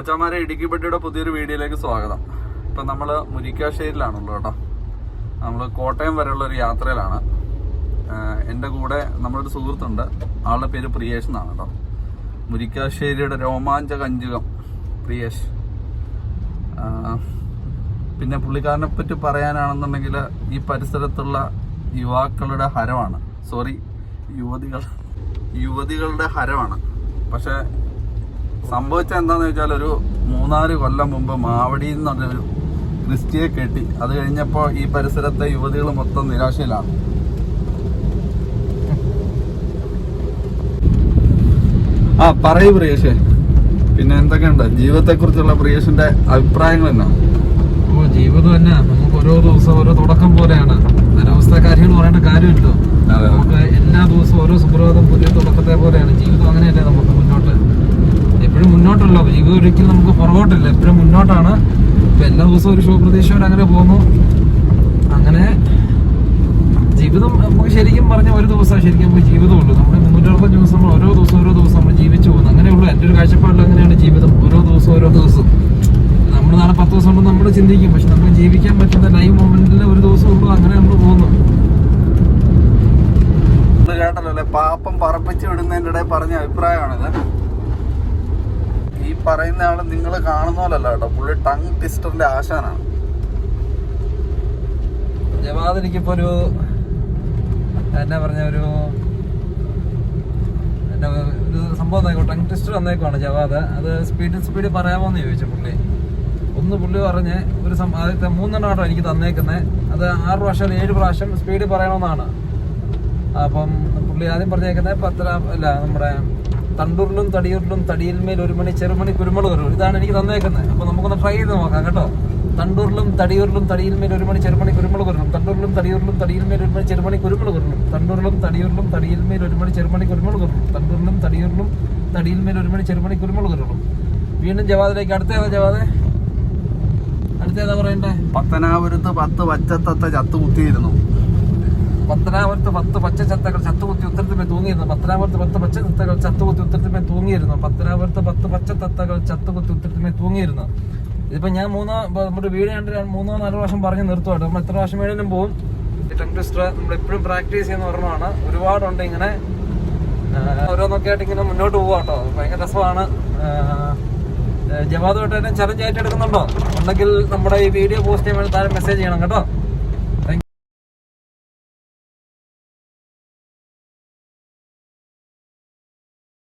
മച്ചാമാരെ ഇടുക്കി പെട്ടിയുടെ പുതിയൊരു വീഡിയോയിലേക്ക് സ്വാഗതം. ഇപ്പം നമ്മൾ മുരിക്കാശ്ശേരിയിലാണുള്ളത് കേട്ടോ. നമ്മൾ കോട്ടയം വരെയുള്ള ഒരു യാത്രയിലാണ്. എന്റെ കൂടെ നമ്മളൊരു സുഹൃത്തുണ്ട്. ആളുടെ പേര് പ്രിയേഷ് എന്നാണ് കേട്ടോ. മുരിക്കാശ്ശേരിയുടെ രോമാഞ്ച കഞ്ചുകം പ്രിയേഷ്. പിന്നെ പുള്ളിക്കാരനെ പറ്റി പറയാനാണെന്നുണ്ടെങ്കിൽ ഈ പരിസരത്തുള്ള യുവാക്കളുടെ ഹരമാണ്. സോറി യുവതികൾ യുവതികളുടെ ഹരമാണ്. പക്ഷെ സംഭവിച്ച എന്താന്ന് വെച്ചാൽ ഒരു മൂന്നാൽ കൊല്ലം മുമ്പ് മാവടിയിൽ നിന്നൊരു ക്രിസ്റ്റിയെ കെട്ടി. അത് കഴിഞ്ഞപ്പോൾ ഈ പരിസരത്തെ യുവതികൾ മൊത്തം നിരാശയിലാണ്. ആ പറയൂ പ്രിയേഷേ. പിന്നെ എന്തൊക്കെയുണ്ട്? ജീവിതത്തെ കുറിച്ചുള്ള പ്രിയേഷിന്റെ അഭിപ്രായങ്ങൾ എന്നാ? ഓ ജീവിതം തന്നെ. നമുക്ക് ഓരോ ദിവസം ഓരോ തുടക്കം പോലെയാണ്. അനവസ്ഥക്കാരി എന്ന് പറയേണ്ട കാര്യമില്ലോ. നമുക്ക് എല്ലാ ദിവസവും ഓരോ സുപ്രഭാതം പുതിയ തുടക്കത്തെ പോലെയാണ്. ജീവിതം അങ്ങനെയല്ലേ നമുക്ക് മുന്നോട്ട് എപ്പോഴും മുന്നോട്ടല്ലോ. ജീവിതം ഒരിക്കലും നമുക്ക് പുറകോട്ടില്ല. എപ്പോഴും മുന്നോട്ടാണ്. ഇപ്പൊ എല്ലാ ദിവസവും ഒരു ശുഭപ്രതീക്ഷയോടെ അങ്ങനെ പോകുന്നു. അങ്ങനെ ജീവിതം നമുക്ക് ശരിക്കും പറഞ്ഞ ഒരു ദിവസം ശരിക്കും നമുക്ക് ജീവിതമുള്ളൂ. നമ്മൾ മുന്നൂറ്ററുപത് ദിവസം നമ്മൾ ഓരോ ദിവസം ഓരോ ദിവസം നമ്മൾ ജീവിച്ചു പോകുന്നു. അങ്ങനെയുള്ളൂ എന്റെ ഒരു കാഴ്ചപ്പാടിൽ അങ്ങനെയാണ് ജീവിതം. ഓരോ ദിവസം ഓരോ ദിവസം. നമ്മൾ നാളെ പത്ത് ദിവസം കൊണ്ട് നമ്മൾ ചിന്തിക്കും. പക്ഷെ നമുക്ക് ജീവിക്കാൻ പറ്റുന്ന ലൈവ് മൊമെന്റിൽ ഒരു ദിവസം ഉള്ളൂ. അങ്ങനെ നമ്മൾ പോകുന്നു. കേട്ടല്ലോ പാപ്പം പറപ്പിച്ച് വിടുന്നതിന്റെ ഇടയിൽ പറഞ്ഞ അഭിപ്രായമാണിത്. പറയുന്ന ആൾ നിങ്ങൾ കാണുന്ന പോലല്ല കേട്ടോ. പുള്ളി ടങ് ടിസ്റ്ററിന്റെ ആശാനാണ്. ജവാദ് എനിക്കിപ്പോ ഒരു എന്നാ പറഞ്ഞ ഒരു ഒരു സംഭവം തന്നേക്കോ ടങ് ട്വിസ്റ്റർ വന്നേക്കുവാണ് ജവാദ്. അത് സ്പീഡ് സ്പീഡ് പറയാമോന്ന് ചോദിച്ചു പുള്ളി. ഒന്ന് പുള്ളി പറഞ്ഞ് ഒരു ആദ്യത്തെ മൂന്നെണ്ണം ആട്ടോ എനിക്ക് തന്നേക്കുന്നത് അത് ആറ് പ്രാവശ്യം ഏഴ് പ്രാവശ്യം സ്പീഡ് പറയണമെന്നാണ് അപ്പം പുള്ളി ആദ്യം പറഞ്ഞേക്കുന്നത് പത്ര അല്ല നമ്മുടെ തണ്ടൂരിലും തടിയൂരിലും തടിയിൽമേൽ ഒരു മണി ചെറുമണി കുരുമുളക് വരും ഇതാണ് എനിക്ക് തന്നേക്കുന്നത് അപ്പോൾ നമുക്കൊന്ന് ട്രൈ ചെയ്ത് നോക്കാം കേട്ടോ. തണ്ടൂരിലും തടിയൂരിലും തടിയിൽമേൽ ഒരു മണി ചെറുമണി കുരുമുളക് വരണം തണ്ടൂരിലും തടിയൂരിലും തടിയിൽമേൽ ഒരു മണി ചെറുമണി കുരുമുളക് വരണം തണ്ടൂരിലും തടിയൂരിലും തടിയിൽമേൽ ഒരു മണി ചെറുമണി കുരുമുളക് വരണം തണ്ടൂരിലും തടിയൂരിലും തടിയിൽമേൽ ഒരു മണി ചെറുമണി കുരുമുളക് വരണം വീണ്ടും ജവാദിലേക്ക് അടുത്ത ഏതാ ജവാദേ അടുത്ത പറയണ്ടേ? പത്തനാപുരത്ത് പത്ത് വച്ചത്തത്തെ ചത്ത് കുത്തിയിരുന്നു. പത്തനാപുരത്ത് പത്ത് പച്ച ചത്തകൾ ചത്തുകുത്തി ഉത്തരത്തിമേ തൂങ്ങിയിരുന്നു. പത്തനാപുരത്ത് പത്ത് പച്ച ചത്തകൾ ചത്തുകുത്തി ഉത്തരത്തിമേ തൂങ്ങിയിരുന്നു. പത്തനാപുരത്ത് പത്ത് പച്ച തത്തകൾ ചത്തുകുത്തി ഉത്തരത്തിമേ തൂങ്ങിയിരുന്നു. ഇതിപ്പോ ഞാൻ മൂന്നോ നമ്മുടെ വീട് കണ്ട് മൂന്നോ നാലോ പ്രാവശ്യം പറഞ്ഞ് നിർത്തുവാട്ടോ നമ്മൾ എത്ര പ്രാവശ്യം വേണേലും പോകും ടങ് ട്വിസ്റ്റർ നമ്മൾ എപ്പോഴും പ്രാക്ടീസ് ചെയ്യുന്ന ഒരെണ്ണമാണ്. ഒരുപാടുണ്ട് ഇങ്ങനെ. ഓരോന്നൊക്കെ ആയിട്ട് ഇങ്ങനെ മുന്നോട്ട് പോവാട്ടോ ഭയങ്കര രസമാണ്. ജവാദ് തൊട്ടേനെ ചലഞ്ച് ആയിട്ട് എടുക്കുന്നുണ്ടോ? ഉണ്ടെങ്കിൽ നമ്മുടെ ഈ വീഡിയോ പോസ്റ്റ് ചെയ്യാൻ വേണ്ടി താരം മെസ്സേജ് ചെയ്യണം കേട്ടോ.